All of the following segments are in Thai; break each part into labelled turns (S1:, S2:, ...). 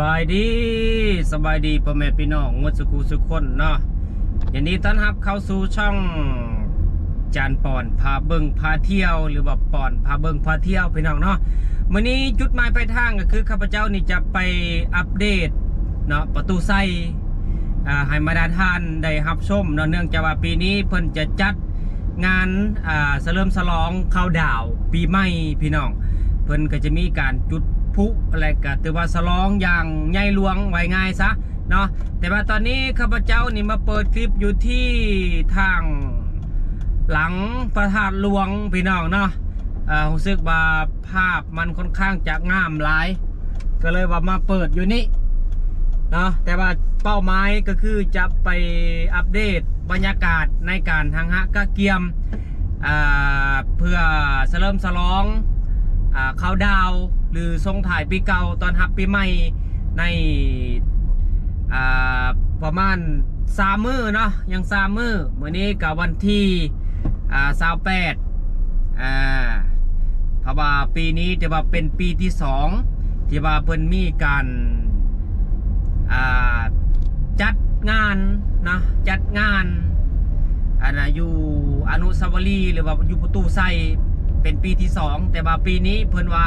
S1: บายดีสบายดีพ่อแม่พี่น้องงวดสุขุสุขคนเนาะอย่างนี้ต้อนรับเข้าสู่ช่องจานป่อนพาเบิงพาเที่ยว หรือว่าป่อนพาเบิงพาเที่ยวพี่น้องเนาะมื้อนี้จุดหมายปลายทางก็คือข้าพเจ้านี่จะไปอัปเดตเนาะประตูไส้อ่าให้มาดาทานได้รับชมเนาะเนื่องจากว่าปีนี้เพิ่นจะจัดงานอ่าเฉลิมฉลองข้าวดาว ปีใหม่พี่น้อง เพิ่นก็จะมีการจุด พลุอะไรก็ถือว่าฉลองอย่างใหญ่หลวงไว้ง่ายซะเนาะแต่ว่าตอนนี้ข้าพเจ้านี่มาเปิดคลิปอยู่ที่ทางหลังพระธาตุหลวงพี่น้องเนาะอ่ารู้สึกว่าภาพมันค่อนข้างจะงามหลาย ก็เลยว่ามาเปิดอยู่นี่เนาะแต่ว่าเป้าหมายก็คือจะไปอัปเดตบรรยากาศในการทางฮะกะเกียมอ่าเพื่อเฉลิมฉลองอ่าเขาดาว หรือทรงถ่ายปีเก่าตอนฮับปีใหม่ในประมาณสามมือเนาะยังสามมือวันนี้กับวันที่สาวแปดอ่าเพราะว่าปีนี้จะว่าเป็นปีที่สองที่ว่าเพิ่นมีการจัดงานนะจัดงานอันนะอยู่อนุสาวรีย์หรือว่าอยู่ประตูไซเป็นปีที่สองแต่ว่าปีนี้เพิ่นว่า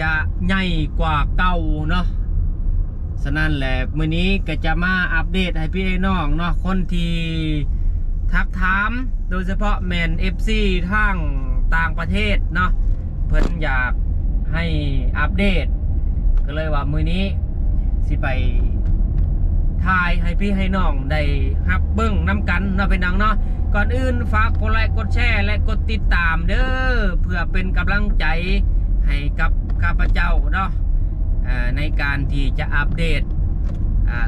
S1: จะใหญ่กว่าเก่าเนาะฉะนั้นแหละมื้อนี้ก็จะมาอัปเดตให้พี่น้องเนาะคนที่ทักถามโดยเฉพาะแมน FC ทางต่างประเทศเนาะเพิ่นอยากให้อัปเดต ก็เลยว่ามื้อนี้สิไปถ่ายให้พี่ให้น้องได้ฮับเบิ้งน้ำกันเนาะเป็นดังเนาะก่อนอื่นฝากกดไลค์กดแชร์และกดติดตามเด้อเพื่อเป็นกำลังใจให้กับ ข้าพเจ้าเนาะในการที่จะอัปเดต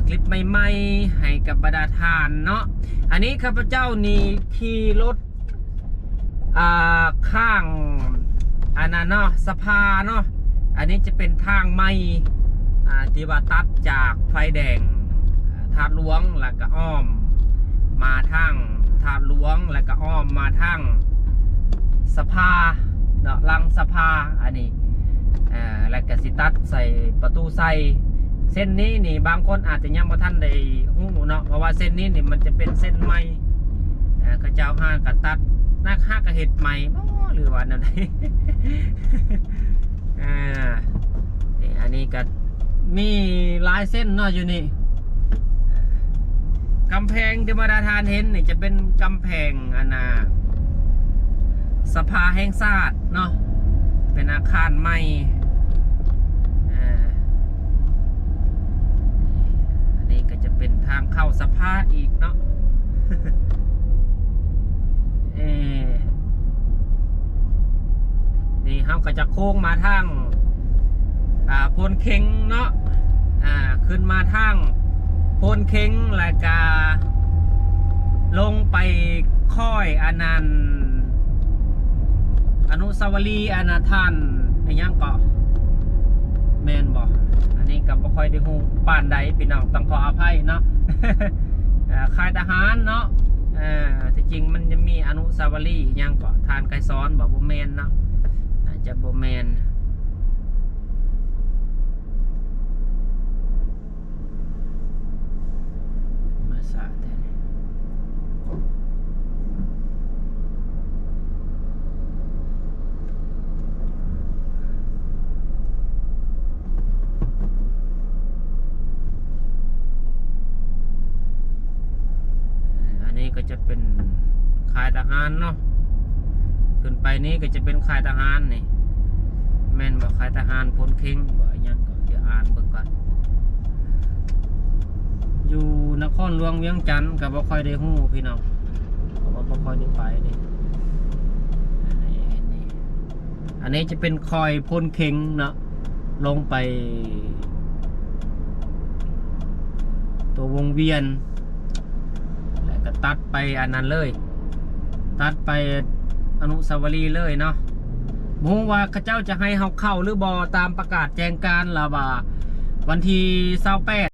S1: คลิปใหม่ๆให้กับบรรดาทานเนาะอันนี้ข้าพเจ้านี่ขี่รถข้างอันนั้นเนาะสภาเนาะอันนี้จะเป็นทางใหม่ที่ว่าตัดจากไฟแดงอ่าทาดหลวงแล้วก็อ้อม มาทางถาดหลวงแล้วก็อ้อมมาทางสภาเนาะลังสภาอันนี้ อ่าแล้วก็สิตัดใส่ประตูใส่เส้นนี้นี่บางคนอาจจะยังบ่ทันได้ฮู้เนาะเพราะว่าเส้นนี้นี่มันจะเป็นเส้นใหม่อ่าเขาเจ้าห้างก็ตัดนักห้ากระเห็ดใหม่บ่หรือว่าแนวใดอ่าอันนี้ก็มีลายเส้นเนาะอยู่นี่กำแพงที่มาดาทานเห็นนี่จะเป็นกำแพงอันาสภาแห่งชาติเนาะเป็นอาคารใหม่อ่าอันนี้ก็จะ เป็นทางเข้าสภาอีกเนาะเอ่อนี่เขาก็จะโค้งมาทางอ่าพลเค็งเนาะอ่าขึ้นมาทางโพนเค็งแล้วก็ลงไปค่อยอนันต์อนุสาวรีย์อนาทานไอ้ยังเกาะแมนบอก อันนี้ก็บ่ค่อยได้ฮู้ปานใดพี่น้องต้องขออภัยเนาะอ่าค่ายทหารเนาะอ่าที่จริงมันจะมีอนุสาวรีย์อิหยังเกาะทานไกรซ้อนบอกบ่แมนเนาะน่าจะบ่แมน มาสะแต่นี่เอ่ออันนี้ก็ จะเป็นค่ายทหารเนาะขึ้นไปนี้ก็จะเป็นค่ายทหารนี่แม่นบอกค่ายทหารพลเค็งบอกยังก็เดี๋ยวอ่านเบิ่งก่อนอยู่นครหลวงเวียงจันทน์กับบ่ค่อยได้ฮู้พี่น้องเพราะว่าบ่ค่อยได้ไปเนนี้อันนี้อันนี้จะเป็นคอยพ่นเค็งเนาะลงไป ตัววงเวียน ตัดไปอันนั้นเลย ตัดไปอนุสาวรีย์เลยเนาะมูว่าข้าเจ้าจะให้เฮาเข้าหรือบอตามประกาศแจ้งการละว่า วันที่28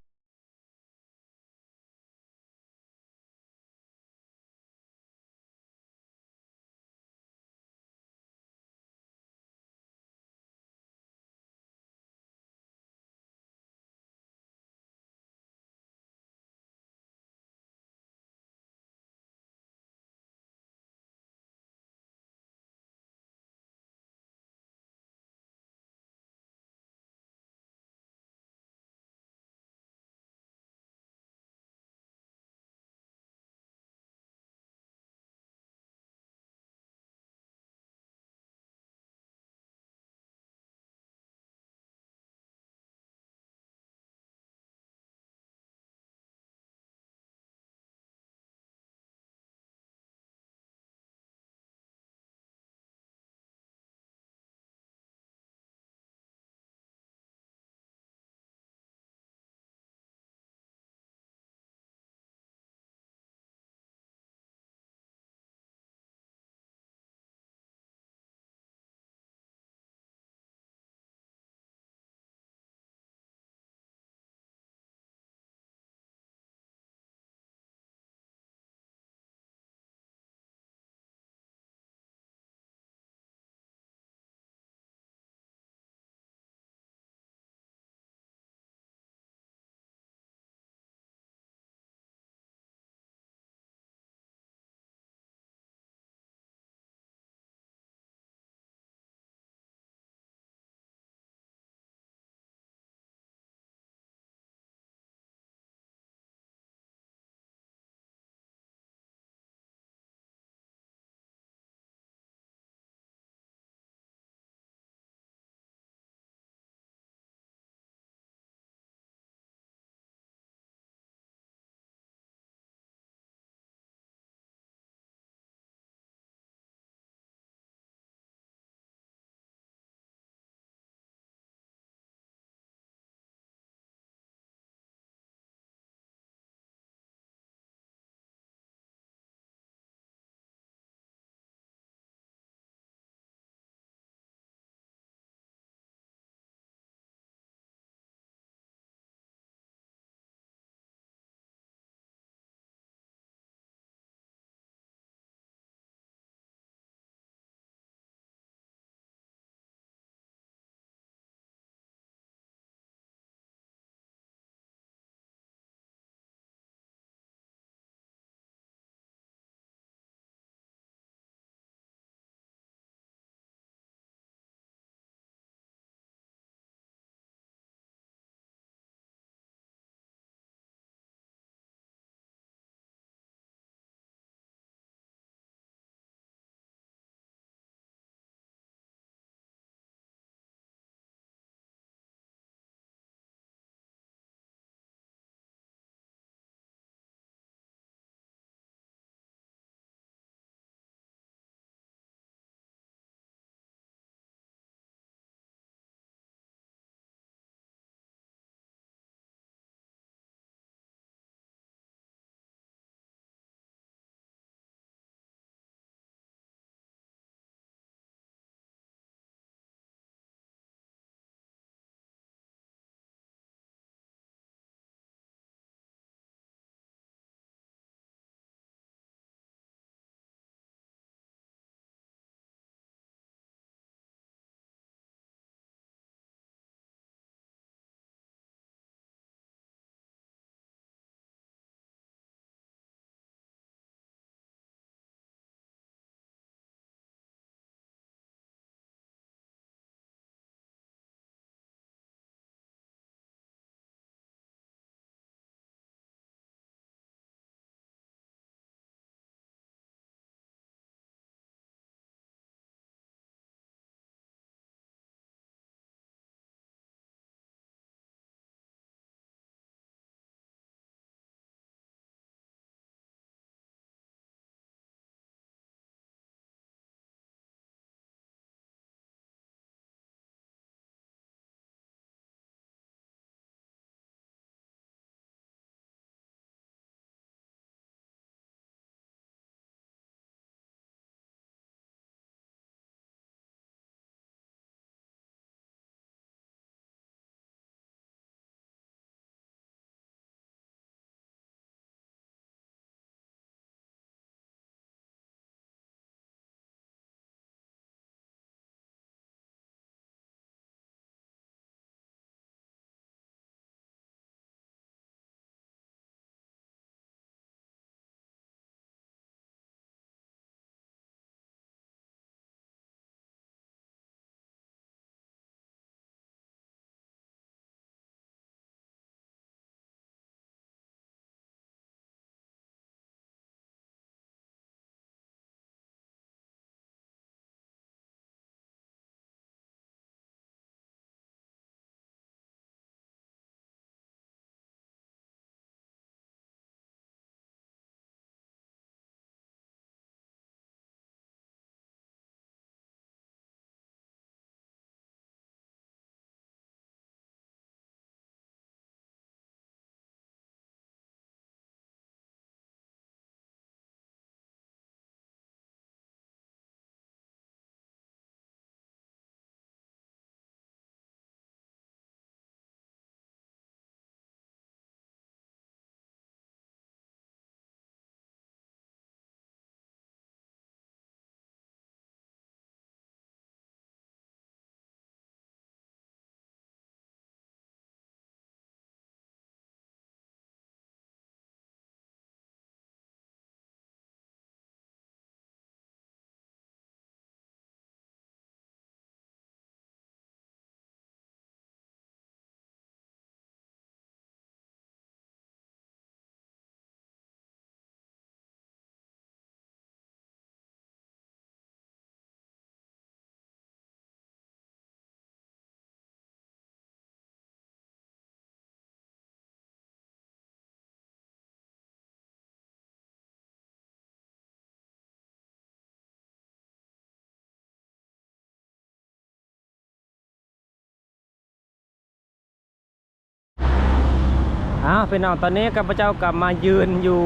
S1: อ้าวพี่น้องตอนนี้ข้าพเจ้ากลับมายืนอยู่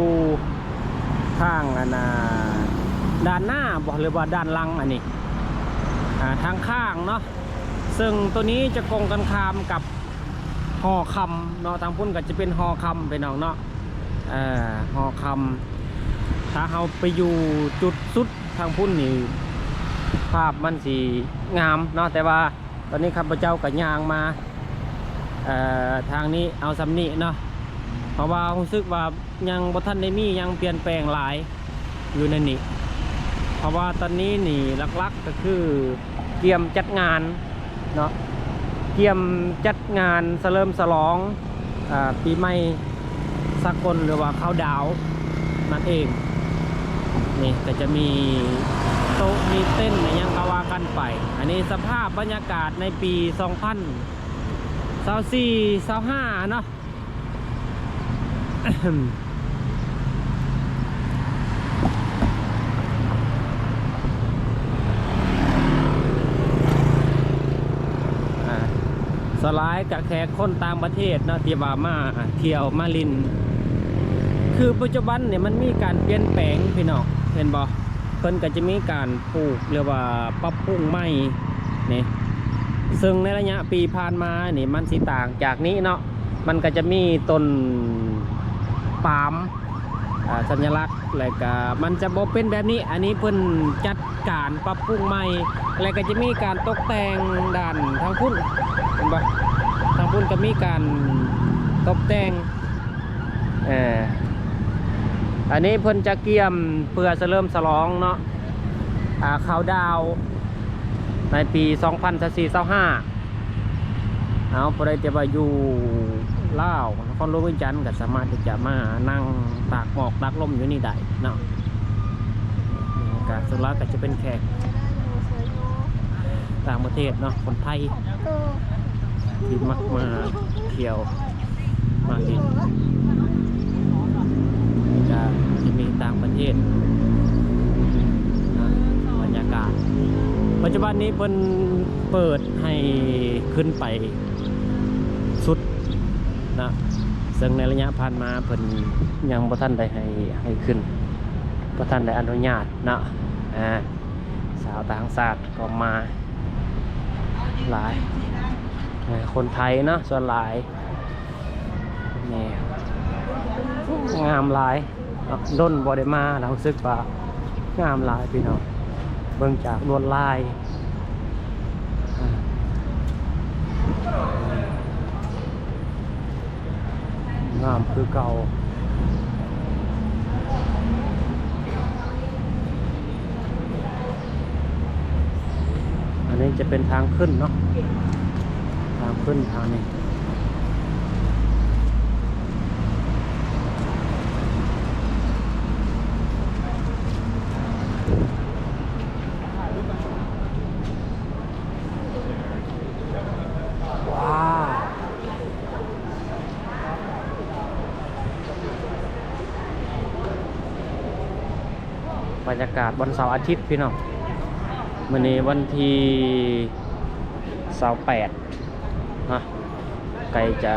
S1: ข้างอันะด้านหน้าบอกหรือว่าด้านลังอันนี้ทางข้างเนาะซึ่งตัวนี้จะกงกันข้ามกับหอคำเนาะทางพุ่นก็จะเป็นหอคำพี่น้องเนาะเอ่อหอคำถ้าเราไปอยู่จุดสุดทางพุ่นนี่ภาพมันสีงามเนาะแต่ว่าตอนนี้ข้าพเจ้ากับยางมาทางนี้เอาสำนีเนาะ เพราะว่ารู้สึกว่ายังบ่ทันได้มียังเปลี่ยนแปลงหลายอยู่ในนี้เพราะว่าตอนนี้นี่หลักๆก็คือเตรียมจัดงานเนาะเตรียมจัดงานเสลิมฉลองอปีใหม่สากลหรือว่าเข้าวดาวนั่นเองนี่ก็จะมีโต๊ะมีเต้นอะไรยังก็ว่ากันไป อันนี้สภาพบรรยากาศในปี 2000สาวสี่สาวห้าเนาะ สลายกับแขกคนตางประเทศเนาะที่ว่ามาเที่ยวมาลิน คือปัจจุบันเนี่ยมันมีการเปลี่ยนแปลงพี่น้องเห็นบ่เพิ่นก็จะมีการปลูกหรือว่าปรับปรุงใหม่นี่ซึ่งในระยะปีผ่านมานี่มันสิต่างจากนี้เนาะมันก็จะมีต้น ปาล์มสัญลักษณ์แล้วก็มันจะบ่เป็นแบบนี้อันนี้เพิ่นจัดการปรับปรุงใหม่แล้วก็จะมีการตกแต่งด้านทางพุ่นเห็นปะทางพุ่นก็มีการตกแต่งเอออันนี้เพิ่นจะเกี่ยมเพื่อเฉลิมฉลองเนาะอ่าเขาวดาวในปี 2024-25เอาพอได้จะไปอยู่ นครหลวงวิจันทร์ก็สามารถที่จะมานั่งตากหมอกตากลมอยู่นี่ได้เนาะก็สุดแล้วก็จะเป็นแขกต่างประเทศเนาะคนไทยที่มักมาเที่ยวมาดินก็จะมีต่างประเทศบรรยากาศ ปัจจุบันนี้เพิ่นเปิดให้ขึ้นไป นะซึ่งในระยะผ่านมาเพิ่นยังบ่ทันได้ให้ให้ขึ้นบ่ทันได้อนุญาตนะอ่าสาวต่างชาติก็มาหลาย คนไทยเนาะส่วนหลายนี่งามหลายด้นบ่ได้มาเรารู้สึกว่างามหลายพี่น้องเบิ่งจากลวดลาย งามคือเก่าอันนี้จะเป็นทางขึ้นเนาะทางขึ้นทางนี้ ว้าวบรรยากาศวันเสาร์อาทิตย์พี่น้องวันนี้วันที่เสาร์แปดนะใกล้จะ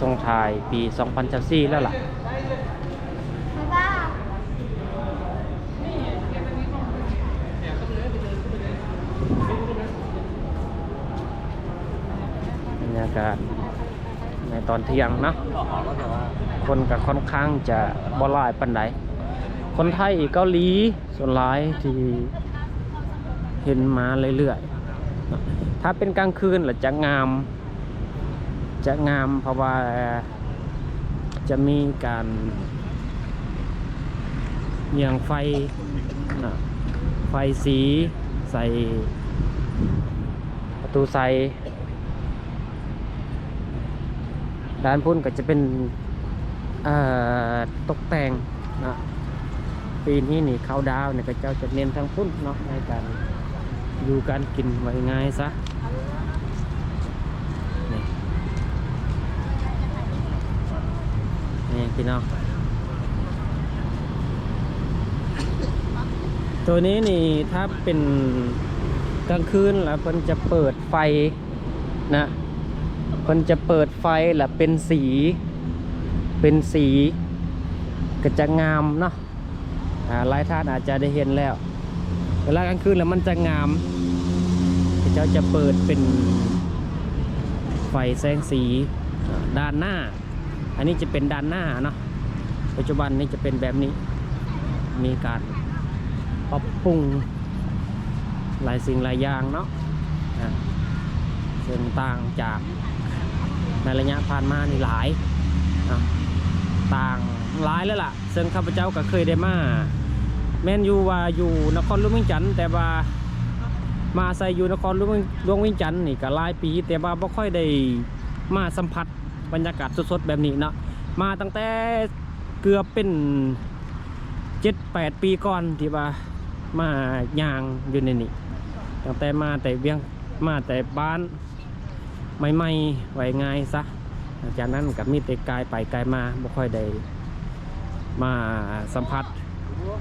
S1: ส่งทายปี 2024แล้วล่ะบรรยากาศในตอนเที่ยงนะคนก็ค่อนข้างจะบ่ลายปันใด คนไทยเกาหลีส่วนหลายที่เห็นมาเรื่อยๆ ถ้าเป็นกลางคืนล่ะจะงาม จะงามเพราะว่าจะมีการเยียงไฟไฟสีใส่ประตูใส่ด้านพุ่นก็จะเป็นตกแต่งนะ ปีนี้นี่เขาวดาวเนี่ยก็เจ้าจะเน้นทางพุ่นเนาะในการอยู่การกินไว้ง่ายซะนี่นี่พี่น้องตัวนี้นี่ถ้าเป็นกลางคืนแล้วเพิ่นจะเปิดไฟนะเพิ่นจะเปิดไฟและเป็นสี เป็นสีก็จะงามเนาะ หลายท่านอาจจะได้เห็นแล้ว เวลากลางคืนแล้วมันจะงามเจ้าจะเปิดเป็นไฟแสงสีด้านหน้า อันนี้จะเป็นด้านหน้าเนาะปัจจุบันนี้จะเป็นแบบนี้ มีการปรับปรุงหลายสิ่งหลายอย่างเนาะอ่าซึ่งต่างจากในระยะผ่านมานี่หลายต่าง หลายแล้วล่ะ ซึ่งข้าพเจ้าก็เคยได้มา แม่นอยู่ว่าอยู่นครหลวงเวียงจันทน์แต่ว่ามาใส่อยู่นครหลวงหลวงเวียงจันทน์นี่ก็หลายปี แต่ว่าบ่ค่อยได้มาสัมผัสบรรยากาศสดๆแบบนี้เนาะมาตั้งแต่เกือบเป็นเจ็ดแปดปีก่อนที่ว่ามาย่างอยู่ในนี้ตั้งแต่มาแต่เวียงมาแต่บ้านใหม่ๆไว้ง่ายซะหลังจากนั้นกับมีแต่กายไปกายมาบ่ค่อยได้ มาสัมผัส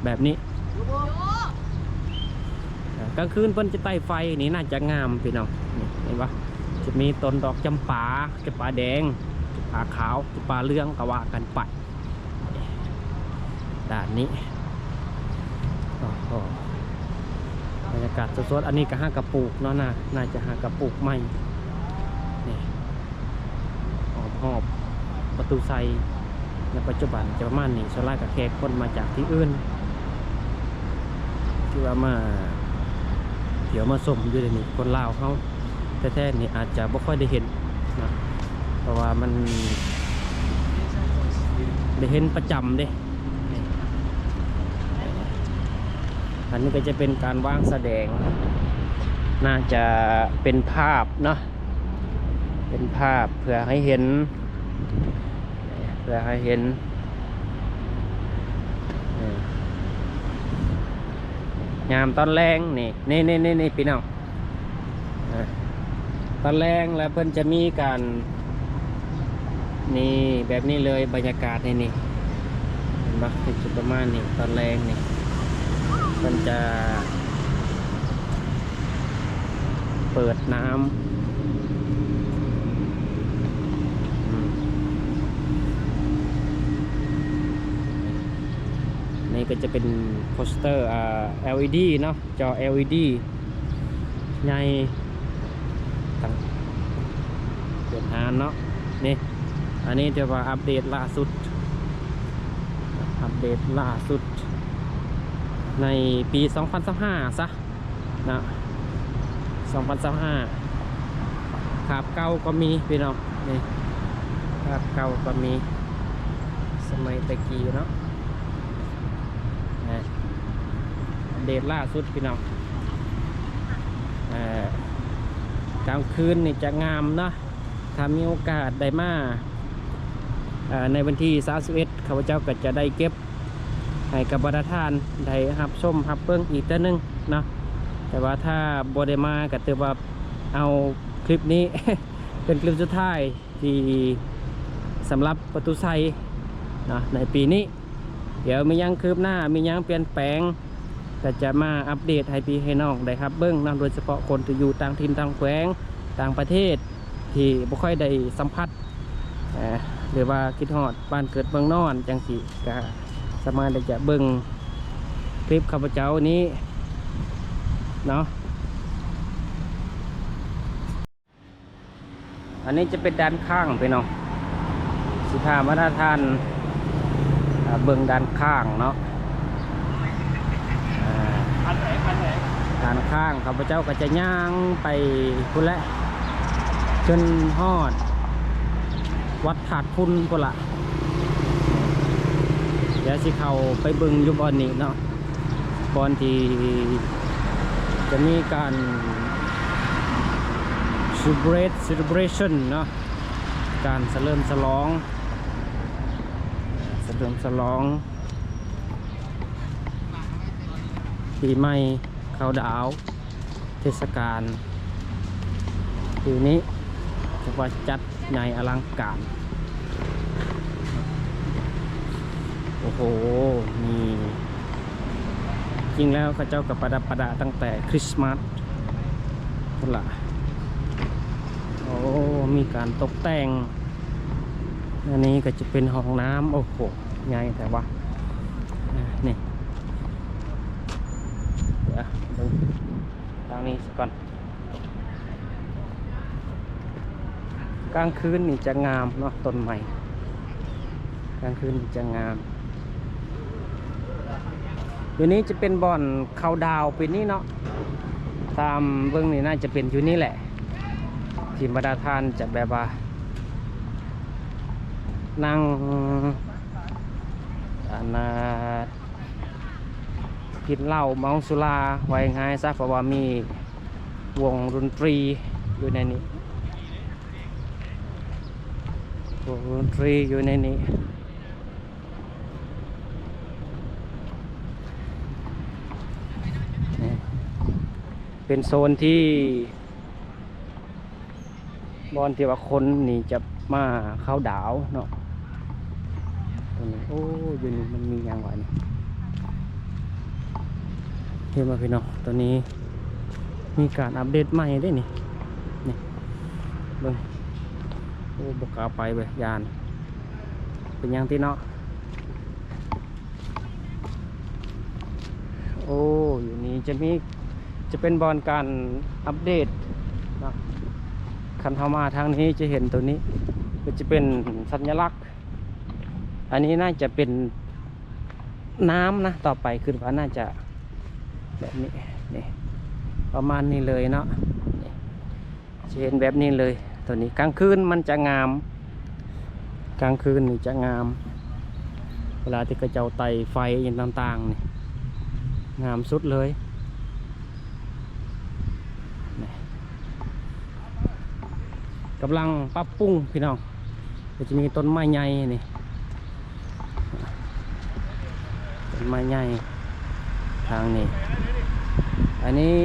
S1: แบบนี้กลางคืนเพิ่นจะไต่ไฟนี่น่าจะงามพี่น้องเห็นปะจะมีต้นดอกจำปาจำปาแดงจำปาขาวจำปาเหลืองก็ว่ากันไปด้านนี้บรรยากาศสดๆอันนี้ก็ห้ากระปุกเนาะน่าน่าจะห้ากระปุกใหม่นี่หอบหอบประตูไซ ในปัจจุบันจะประมาณนี้ส่วนรายกับแขกคนมาจากที่อื่น ที่ว่ามาเดี๋ยวมาสมอยู่ในนี้คนลาวเขาแท้ๆนี่อาจจะไม่ค่อยได้เห็นนะเพราะว่ามันได้เห็นประจำเด้อันนี้ก็จะเป็นการวางแสดง น่าจะเป็นภาพเนาะเป็นภาพเพื่อให้เห็น เพื่อให้เห็นยามตอนแรงนี่นี่นี่นี่นี่พี่น้องอะตอนแรงแล้วเพิ่นจะมีการนี่แบบนี้เลยบรรยากาศนี่นี่เห็นปะเป็นจุดประมาณนี้ตอนแรงนี่เพิ่นจะเปิดน้ำอืม นี่ ก็จะเป็นโปสเตอร์ LED เนาะจอ LED ใหญ่ตั้งเปิดอ่านเนาะนี่อันนี้จะว่าอัปเดตล่าสุด อัปเดตล่าสุด ในปี 2025ซะนะ2025ขาบเก่าก็มีพี่น้องนี่ขาบเก่าก็มีสมัยตะกี้เนาะอัป เดตล่าสุดพี่น้องอกลางคืนนี่จะงามเนาะถ้ามีโอกาสได้มาในวันที่31ข้าพเจ้าก็จะได้เก็บให้กับบรรทานได้รับชมรับเบิ้งอีกตัวนึงเนาะแต่ว่าถ้าบได้มาก็ถือว่าเอาคลิปนี้ เป็นคลิปสุดท้ายที่สำหรับประตูไซเนาะในปีนี้ เดี๋ยวมียังคืบหน้ามียังเปลี่ยนแปลง ก็จะมาอัปเดตให้พี่ให้น้องได้ครับเบิ้งนะโดยเฉพาะคนที่อยู่ต่างถิ่นต่างแขวงต่างประเทศ ที่บ่ค่อยได้สัมผัสหรือว่าคิดฮอดบ้านเกิดเมืองนอนจังสิก็สามารถที่จะเบิ้งคลิปข้าพเจ้านี้เนาะอันนี้จะเป็นด้านข้างพี่น้องสิพามาทานเบื้องด้านข้างเนาะอ่า
S2: พันไหนพันไหน
S1: ด้านข้างข้าพเจ้าก็จะย่างไปพุ่นแหละจนฮอด วัดถาดพุ่นพุ่นละเดี๋ยวสิเขาไปบึงอยุบอนนี้เนาะบอนที่จะมีการ celebrate celebration เนาะการเฉลิมฉลองเฉลิมฉลองปีใหม่ เขาดาวเทศกาลปีนี้ถือว่าจัดใหญ่อลังการ โอ้โหนี่จริงแล้วเขาเจ้ากับประดับประดาตั้งแต่คริสต์มาสนั่นละโอ้ มีการตกแต่ง อันนี้ก็จะเป็นห้องน้ำโอ้โหใหญ่แต่ว่านี่เดี๋ยวดูทาง นี้ก่อน กลางคืนนี่จะงามเนาะต้นไม้กลางคืนจะงามอยู่นี้จะเป็นบ่อนเขาดาวปีนี้เนาะตามเบื้องนี่น่าจะเป็นอยู่นี่แหละ ทีมบรรดาทานจะแบบว่านั่งอันากินเหล้าเมาสุราไว้ง่ายซะเพราะว่ามี วงดนตรีอยู่ในนี้ วงดนตรีอยู่ในนี้เป็นโซนที่บอนที่ว่าคนนี่จะมาเข้าดาวเนาะตรงนี้โอ้อยู่นี่มันมีอย่างวะนี่เห็นไหมพี่น้องตอนนี้ มีการอัปเดตใหม่ได้นี่นี่เบิ่งโอ้บกาไปเว้ยยาน เป็นยังที่เนาะโอ้อยู่นี่จะมีจะเป็นบอลการอัปเดตนะคันเข้ามาทางนี้จะเห็นตัวนี้ก็จะเป็นสัญลักษณ์ อันนี้น่าจะเป็นน้ำนะ ต่อไปคือว่าน่าจะแบบนี้ ประมาณนี้เลยเนาะจะเห็นแบบนี้เลยตัวนี้กลางคืนมันจะงาม กลางคืนนี่จะงาม เวลาที่กระเจ้าไตไฟอย่างต่างๆนี่งามสุดเลยกำลังปรับปรุงพี่น้องก็จะมีต้นไม้ใหญ่นี่ต้นไม้ใหญ่ทางนี้ อันนี้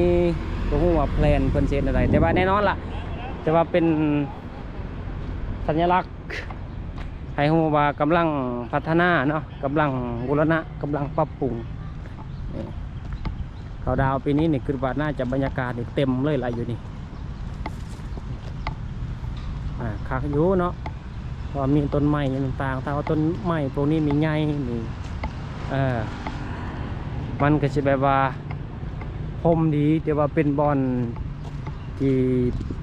S1: ก็รู้ว่าแพลนเพิ่นเซ็นอะไรแต่ว่าแน่นอนล่ะ แต่ว่าเป็นสัญลักษณ์ให้ฮู้ว่ากำลังพัฒนาเนาะกำลังบูรณะกำลังปรับปรุงนี่เขาดาวปีนี้นี่คือว่าน่าจะบรรยากาศนี่เต็มเลยล่ะอยู่นี่อ่าคักอยู่เนาะพราะว่ามีต้นไม้ต่างๆถ้าว่าต้นไม้พวกนี้มีใหญ่นี่เออมันก็จะแบบว่า พรมดีแต่ว่าเป็นบอลที่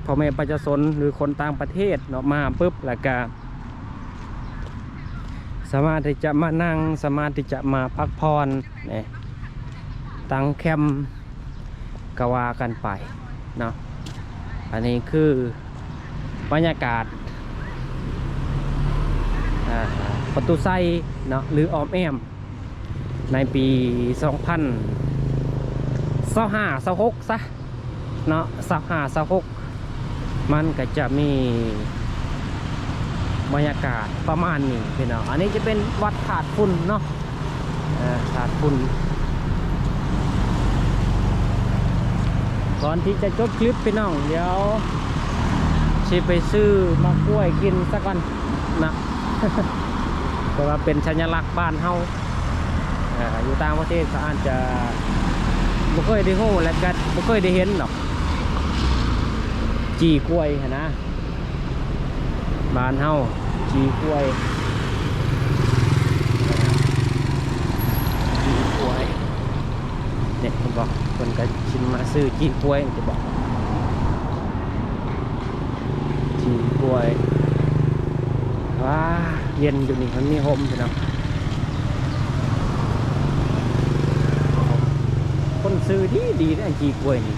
S1: พ่อแม่ประชาชนหรือคนต่างประเทศเนาะมาปุ๊บแล้วก็สามารถที่จะมานั่งสามารถที่จะมาพักผ่อนเนี่ยตั้งแคมป์กว่ากันไปเนาะอันนี้คือบรรยากาศประตูไซเนาะหรือออมแอมในปี 2025 26ซะเนาะสักห้าสักหกมันก็จะมีบรรยากาศประมาณนี้พี่น้องอันนี้จะเป็นวัดถาดฝุ่นเนาะเอ่อถาดฝุ่นก่อนที่จะจบคลิปพี่น้องเดี๋ยวชิไปซื้อมะกล้วยกินสักก่อนนะแต่ว่าเป็นสัญลักษณ์บ้านเฮาอยู่ต่างประเทศอาจจะ บ่เคยได้ฮู้และก็บ่เคยได้เห็นหรอก จีกล้วยหั่นนะบ้านเฮาจีกล้วยจีกล้วยเนี่ยผมบอกคนก็ชิมมาซื้อจีกล้วยจะบอกจีกล้วยว้าเย็นอยู่นี่มันมีลมอยู่นาะ คน ซื้อดีดีได้จีกล้วยนี่